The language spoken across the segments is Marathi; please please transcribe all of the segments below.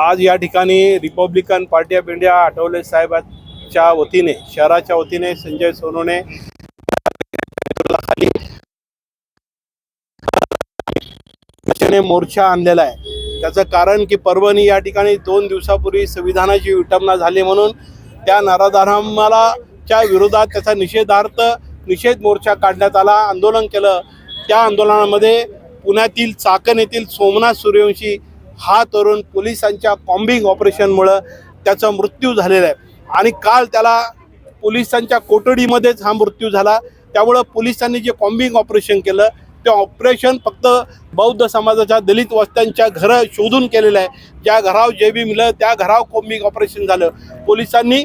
आज या ठिकाणी Republican Party of India Athawale साहेबांच्या वतीने शहराच्या वतीने संजय सोनोने मोर्चा आणलेला आहे. त्याचं कारण की परभणी या ठिकाणी दोन दिवसापूर्वी संविधानाची विटंबना झाली म्हणून त्या नराधारामाला च्या विरोधात त्याचा निषेधार्थ निषेध मोर्चा काढण्यात आला आंदोलन केलं. त्या आंदोलनामध्ये पुण्यातील चाकण येथील सोमनाथ सूर्यवंशी हा तरुण पोलिसांच्या कॉम्बिंग ऑपरेशनमुळं त्याचा मृत्यू झालेला आहे. आणि काल त्याला पोलिसांच्या कोठडीमध्येच हा मृत्यू झाला. त्यामुळं पोलिसांनी जे कॉम्बिंग ऑपरेशन केलं ते ऑपरेशन फक्त बौद्ध समाजाच्या दलित वस्त्यांच्या घरं शोधून केलेलं आहे. ज्या घराव जे बी मिळलं त्या घराव कॉम्बिंग ऑपरेशन झालं. पोलिसांनी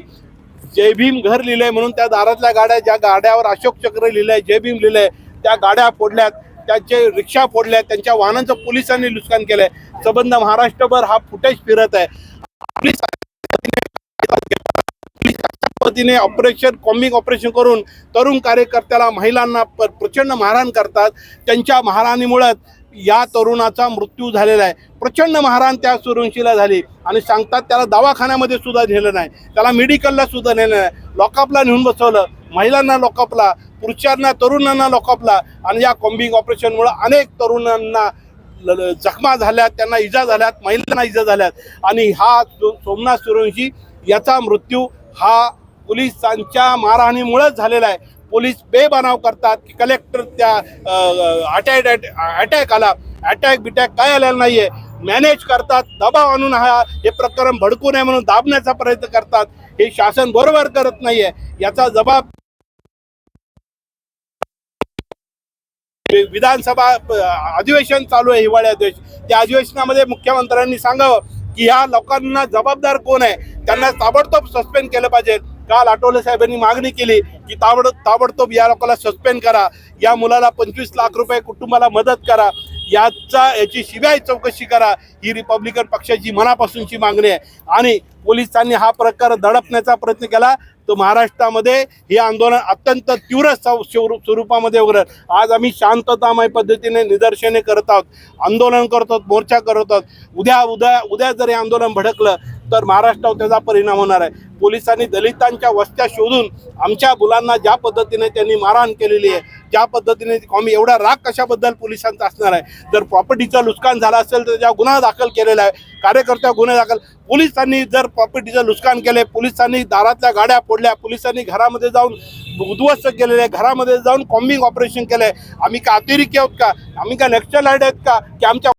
जय भीम घर लिहिलंय म्हणून त्या दारातल्या गाड्या ज्या गाड्यावर अशोक चक्र लिहिलंय जय भीम लिहिलंय त्या गाड्या फोडल्यात त्यांचे रिक्षा फोडल्यात त्यांच्या वाहनांचं पोलिसांनी नुकसान केलंय. संबंध महाराष्ट्रभर हा फुटेज फिरत आहे. पद्धतीने ऑपरेशन कॉम्बिंग ऑपरेशन करून तरुण कार्यकर्त्याला महिलांना प- प्रचंड मारहाण करतात. त्यांच्या मारहाणीमुळे या तरुणाचा मृत्यू झालेला आहे. प्रचंड महाराण त्या सुरवंशीला झाली आणि सांगतात त्याला दवाखान्यामध्ये सुद्धा नेलं नाही. त्याला मेडिकलला सुद्धा नेलं नाही. लॉकअपला नेऊन बसवलं. महिलांना लॉकअपला पुरुषांना तरुणांना लॉकअपला आणि या कॉम्बिंग ऑपरेशनमुळं अनेक तरुणांना ल- जखमा झाल्यात त्यांना इजा झाल्यात महिलांना इजा झाल्यात. आणि हा सो- सोमनाथ सूर्यवंशी याचा मृत्यू हा पोलिसांच्या मारहाणीमुळेच झालेला आहे. पोलीस बेबनाव करतात की कलेक्टर त्या अटॅक अटॅक आला. अटॅक बिटॅक काय आलेला नाहीये. मॅनेज करतात दबाव आणून हा हे प्रकरण भडकू नये म्हणून दाबण्याचा प्रयत्न करतात. हे शासन बरोबर करत नाहीये. याचा जबाब विधानसभा अधिवेशन चालू आहे हिवाळी अधिवेशन त्या अधिवेशनामध्ये मुख्यमंत्र्यांनी सांगावं की ह्या लोकांना जबाबदार कोण आहे? त्यांना ताबडतोब सस्पेंड केलं पाहिजे. काल आठवले साहेबांनी मागणी केली की ताबड ताबडतोब या लोकांना सस्पेंड करा. या मुलाला पंचवीस लाख रुपये कुटुंबाला मदत करा. याचा याची शिवाय चौकशी करा. ही रिपब्लिकन पक्षाची मनापासूनची मागणी आहे. आणि पोलिसांनी हा प्रकार दडपण्याचा प्रयत्न केला. तर महाराष्ट्रामध्ये हे आंदोलन अत्यंत तीव्र स्वरूपामध्ये वगैरे आज आम्ही शांततामय पद्धतीने निदर्शने करत आहोत. आंदोलन करत आहोत मोर्चा करत आहोत. उद्या उद्या उद्या जर हे आंदोलन भडकलं तर महाराष्ट्रावर त्याचा परिणाम होणार आहे. पोलिसांनी दलितांच्या वस्त्या शोधून आमच्या मुलांना ज्या पद्धतीने त्यांनी मारहाण केलेली आहे ज्या पद्धतीने आम्ही एवढा राग कशाबद्दल पोलिसांचा असणार आहे? जर प्रॉपर्टीचं नुकसान झालं असेल तर त्या गुन्हा दाखल केलेला आहे. कार्यकर्त्या गुन्हे दाखल पोलिसांनी जर प्रॉपर्टीचं नुकसान केले पोलिसांनी दारातल्या गाड्या फोडल्या पोलिसांनी घरामध्ये जाऊन उद्ध्वस्त केलेले आहे घरामध्ये जाऊन कॉम्बिंग ऑपरेशन केलंय. आम्ही का अतिरेकी आहोत का? आम्ही का नक्षल आहेत का? की आमच्या